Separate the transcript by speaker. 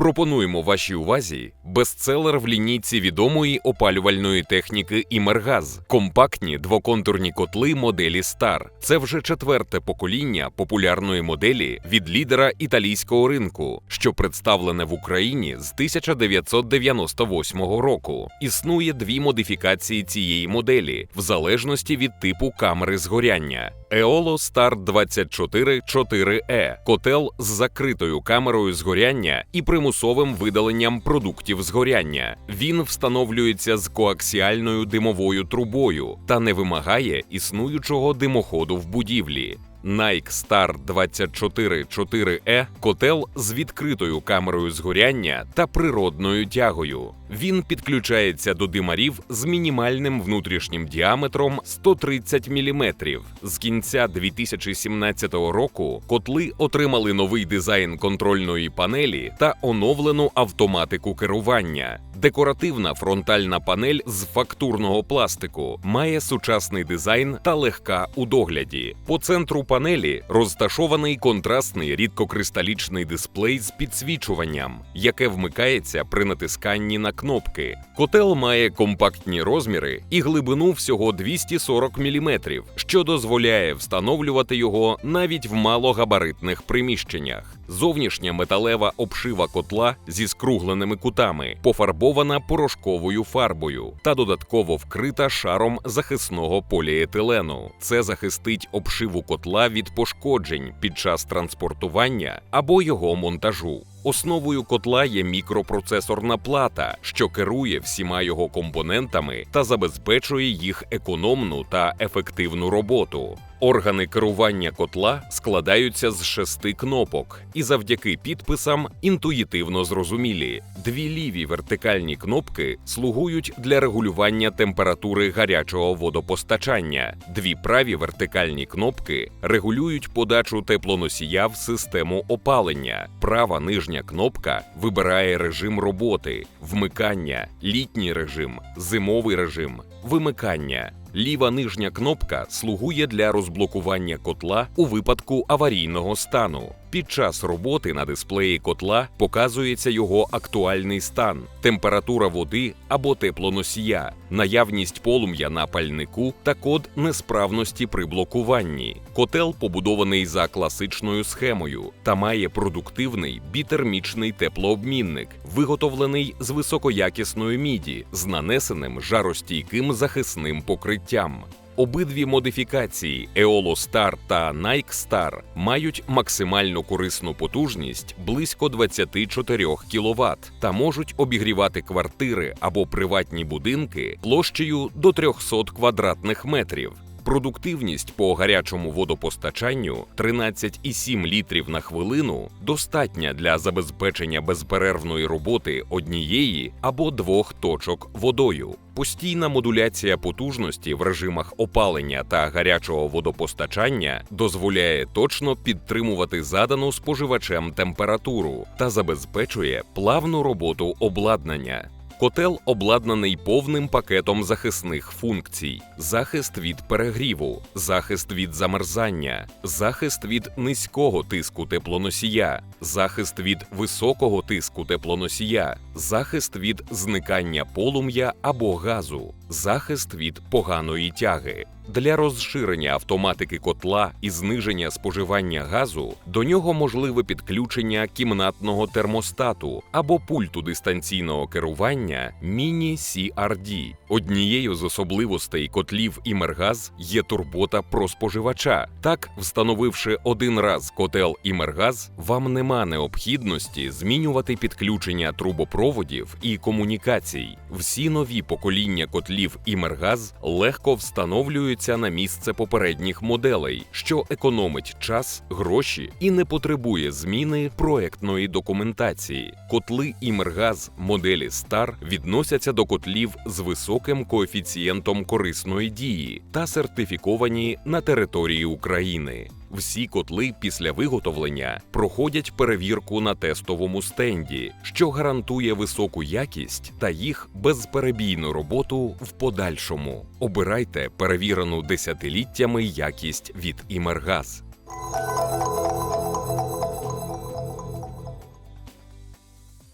Speaker 1: Пропонуємо вашій увазі бестселер в лінійці відомої опалювальної техніки Імергаз, компактні двоконтурні котли моделі Star. Це вже четверте покоління популярної моделі від лідера італійського ринку, що представлене в Україні з 1998 року. Існує дві модифікації цієї моделі в залежності від типу камери згоряння. Eolo Star 24 4E – котел з закритою камерою згоряння і примусовим видаленням продуктів згоряння. Він встановлюється з коаксіальною димовою трубою та не вимагає існуючого димоходу в будівлі. Nike Star 24 4E – котел з відкритою камерою згоряння та природною тягою. Він підключається до димарів з мінімальним внутрішнім діаметром 130 мм. З кінця 2017 року котли отримали новий дизайн контрольної панелі та оновлену автоматику керування. Декоративна фронтальна панель з фактурного пластику має сучасний дизайн та легка у догляді. По центру панелі розташований контрастний рідкокристалічний дисплей з підсвічуванням, яке вмикається при натисканні на кнопки. Котел має компактні розміри і глибину всього 240 мм, що дозволяє встановлювати його навіть в малогабаритних приміщеннях. Зовнішня металева обшива котла зі скругленими кутами, пофарбована порошковою фарбою та додатково вкрита шаром захисного поліетилену. Це захистить обшиву котла від пошкоджень під час транспортування або його монтажу. Основою котла є мікропроцесорна плата, що керує всіма його компонентами та забезпечує їх економну та ефективну роботу. Органи керування котла складаються з шести кнопок і завдяки підписам інтуїтивно зрозумілі. Дві ліві вертикальні кнопки слугують для регулювання температури гарячого водопостачання. Дві праві вертикальні кнопки регулюють подачу теплоносія в систему опалення. Права нижня кнопка вибирає режим роботи, вмикання, літній режим, зимовий режим, вимикання. Ліва нижня кнопка слугує для розблокування котла у випадку аварійного стану. Під час роботи на дисплеї котла показується його актуальний стан, температура води або теплоносія, наявність полум'я на пальнику та код несправності при блокуванні. Котел побудований за класичною схемою та має продуктивний бітермічний теплообмінник, виготовлений з високоякісної міді з нанесеним жаростійким захисним покриттям. Обидві модифікації Eolo Star та Nike Star мають максимально корисну потужність близько 24 кВт та можуть обігрівати квартири або приватні будинки площею до 300 квадратних метрів. Продуктивність по гарячому водопостачанню 13,7 літрів на хвилину достатня для забезпечення безперервної роботи однієї або двох точок водою. Постійна модуляція потужності в режимах опалення та гарячого водопостачання дозволяє точно підтримувати задану споживачем температуру та забезпечує плавну роботу обладнання. Котел обладнаний повним пакетом захисних функцій: захист від перегріву, захист від замерзання, захист від низького тиску теплоносія, захист від високого тиску теплоносія, захист від зникання полум'я або газу, захист від поганої тяги. Для розширення автоматики котла і зниження споживання газу до нього можливе підключення кімнатного термостату або пульту дистанційного керування Міні CRD. Однією з особливостей котлів Імергаз є турбота про споживача. Так, встановивши один раз котел Імергаз, вам нема необхідності змінювати підключення трубопроводів і комунікацій. Всі нові покоління котлів Імергаз легко встановлюють на місце попередніх моделей, що економить час, гроші і не потребує зміни проектної документації. Котли Імергаз моделі Star відносяться до котлів з високим коефіцієнтом корисної дії та сертифіковані на території України. Всі котли після виготовлення проходять перевірку на тестовому стенді, що гарантує високу якість та їх безперебійну роботу в подальшому. Обирайте перевірену десятиліттями якість від Імергаз.